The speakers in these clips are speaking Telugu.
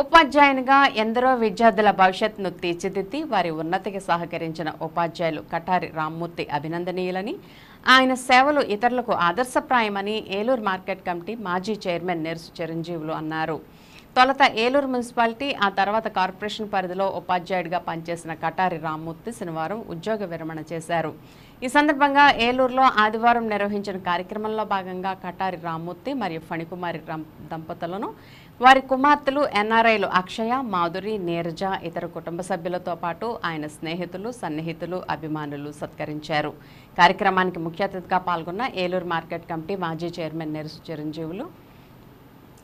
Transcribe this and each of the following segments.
ఉపాధ్యాయునిగా ఎందరో విద్యార్థుల భవిష్యత్తును తీర్చిదిద్ది వారి ఉన్నతికి సహకరించిన ఉపాధ్యాయులు కటారి రామ్మూర్తి అభినందనీయులని. ఆయన సేవలు ఇతరులకు ఆదర్శప్రాయమని ఏలూరు మార్కెట్ కమిటీ మాజీ చైర్మన్ నెర్సు చిరంజీవులు అన్నారు. తొలత ఏలూరు మున్సిపాలిటీ ఆ తర్వాత కార్పొరేషన్ పరిధిలో ఉపాధ్యాయుడిగా పనిచేసిన కటారి రామ్మూర్తి శనివారం ఉద్యోగ విరమణ చేశారు. ఈ సందర్భంగా ఏలూరులో ఆదివారం నిర్వహించిన కార్యక్రమంలో భాగంగా కటారి రామ్మూర్తి మరియు ఫణికుమారి దంపతులను వారి కుమార్తెలు ఎన్ఆర్ఐలు అక్షయ మాధురి నీరజ ఇతర కుటుంబ సభ్యులతో పాటు ఆయన స్నేహితులు సన్నిహితులు అభిమానులు సత్కరించారు. కార్యక్రమానికి ముఖ్య అతిథిగా పాల్గొన్న ఏలూరు మార్కెట్ కమిటీ మాజీ చైర్మన్ నెరసు చిరంజీవులు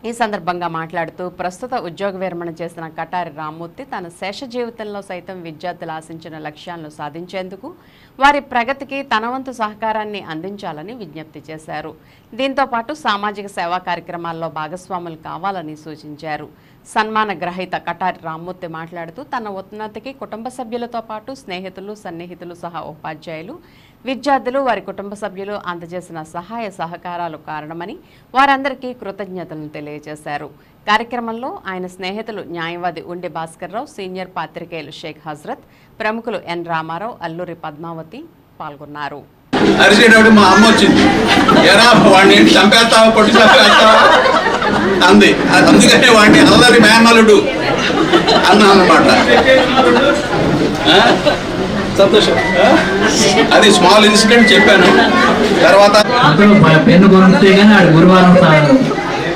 ఈ సందర్భంగా మాట్లాడుతూ ప్రస్తుత ఉద్యోగ విరమణ చేసిన కటారి రామ్మూర్తి తన శేష జీవితంలో సైతం విద్యార్థులు ఆశించిన లక్ష్యాలను సాధించేందుకు వారి ప్రగతికి తనవంతు సహకారాన్ని అందించాలని విజ్ఞప్తి చేశారు. దీంతో పాటు సామాజిక సేవా కార్యక్రమాల్లో భాగస్వాములు కావాలని సూచించారు. సన్మాన గ్రహీత కటారి రామ్మూర్తి మాట్లాడుతూ తన ఉన్నతికి కుటుంబ సభ్యులతో పాటు స్నేహితులు సన్నిహితులు సహా ఉపాధ్యాయులు విద్యార్థులు వారి కుటుంబ సభ్యులు అందజేసిన సహాయ సహకారాలు కారణమని వారందరికీ కృతజ్ఞతలను తెలియజేశారు. కార్యక్రమంలో ఆయన స్నేహితులు న్యాయవాది ఉండి భాస్కర్రావు సీనియర్ పాత్రికేయులు షేక్ హజరత్ ప్రముఖులు ఎన్ రామారావు అల్లూరి పద్మావతి పాల్గొన్నారు. అరిసేటప్పుడు మా అమ్మ వచ్చింది. ఎరా వాడిని చంపేస్తావా? పొట్టి చంపేస్తావా? అంది. అందుకనే వాడిని అల్లరి మేనలుడు అన్నా అన్నమాట సంతోషం? అది స్మాల్ ఇన్సిడెంట్ చెప్పాను. తర్వాత పెన్ను కొనిస్తే కానీ ఆడు గురువారం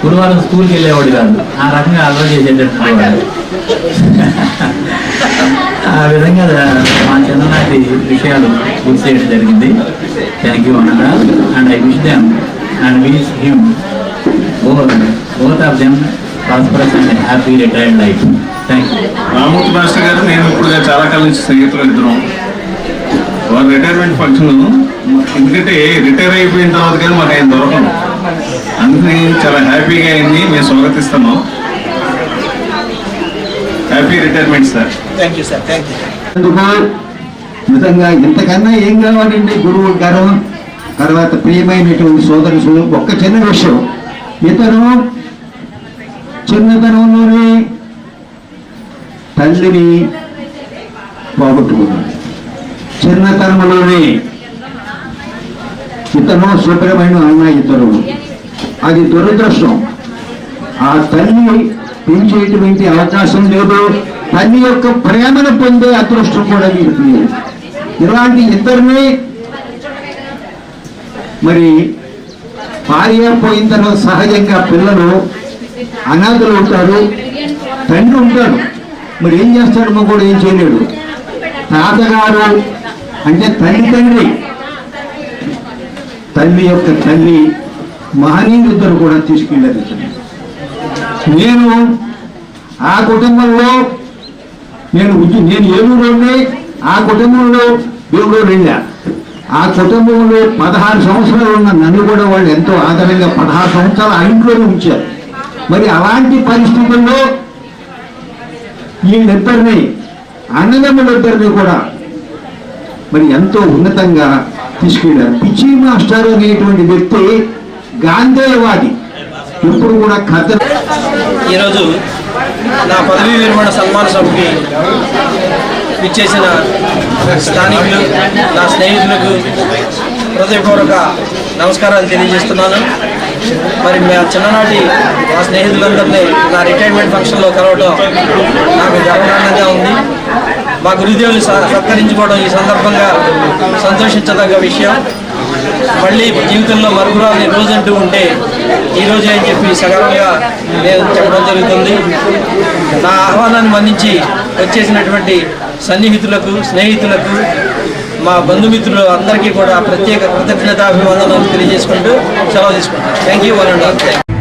గురువారం స్కూల్కి వెళ్ళేవాడు కాదు. ఆ రకంగా అలవాటు చేసేటటువంటి వాడు ఆ విధంగా మా చిన్ననాటి విషయాలు గుర్తు చేయడం జరిగింది. థ్యాంక్ యూ అన్నదా? And I wish them and wish him both both of them prosperous and happy retired life thank you Ramamurthy master గారు నేను ఇప్పుడు చాలా కాలం నుంచి స్నేహితులు ఇద్దరం ఫంక్షన్ ఎందుకంటే రిటైర్ అయిపోయిన తర్వాత కానీ మాకు ఆయన దొరకదు. అందుకని చాలా హ్యాపీగా అయింది. మేము స్వాగతిస్తున్నాం. Happy retirement sir. అందుకు నిజంగా ఇంతకన్నా ఏం కావాలండి గురువు గారు? తర్వాత ప్రియమైనటువంటి సోదరులు ఒక్క చిన్న విషయం. ఇతను చిన్నతనంలోనే తల్లిని పోగొట్టుకున్నాడు. చిన్నతనంలోనే ఇతను సుబ్రహ్మణ్యం అన్న ఇతరు అది దురదృష్టం. ఆ తల్లి పెంచేటువంటి అవకాశం లేదు. తల్లి యొక్క ప్రేమను పొందే అదృష్టం కూడా వీరికి ఇలాంటి ఇద్దరిని మరి భార్య పోయిన తర్వాత సహజంగా పిల్లలు అనాథలు ఉంటారు. తండ్రి ఉంటాడు. మరి ఏం చేస్తాడు? మా కూడా ఏం చేయలేడు. తాతగారు అంటే తల్లి తండ్రి. తల్లి యొక్క తల్లి మహనీయులిద్దరు కూడా తీసుకెళ్ళారు. నేను ఆ కుటుంబంలో నేను నేను నేను ఏలూరులోనే ఆ కుటుంబంలో ఏలూరు వెళ్ళా. ఆ కుటుంబంలో పదహారు సంవత్సరాలు ఉన్న నన్ను కూడా వాళ్ళు ఎంతో ఆదరంగా పదహారు సంవత్సరాలు ఆ ఇంట్లోనే ఉంచారు. మరి అలాంటి పరిస్థితుల్లో వీళ్ళిద్దరిని అన్నదమ్ములిద్దరిని కూడా మరి ఎంతో ఉన్నతంగా తీసుకెళ్ళారు. పిచ్చి మాస్టర్ అనేటువంటి వ్యక్తి గాంధేయవాది. ఎప్పుడు కూడా కథ ఈరోజు నా పదవీ విరమణ సన్మాన సభకి ఇచ్చేసిన స్థానికులు నా స్నేహితులకు హృదయపూర్వక నమస్కారాలు తెలియజేస్తున్నాను. మరి మా చిన్ననాటి మా స్నేహితులందరినీ నా రిటైర్మెంట్ ఫంక్షన్లో కలవడం నాకు గర్వకారణంగా ఉంది. మా గురుదేవులు స- సత్కరించుకోవడం ఈ సందర్భంగా సంతోషించదగ్గ విషయం. మళ్ళీ జీవితంలో మరుగురాని రోజంటూ ఉంటే ఈ రోజే అని చెప్పి సగర్వంగా నేను చెప్పడం జరుగుతుంది. నా ఆహ్వానాన్ని మన్నించి వచ్చేసినటువంటి సన్నిహితులకు స్నేహితులకు మా బంధుమిత్రులు అందరికీ కూడా ప్రత్యేక కృతజ్ఞతాభివందనాలు తెలియజేసుకుంటూ సెలవు తీసుకుంటాను thank you one and all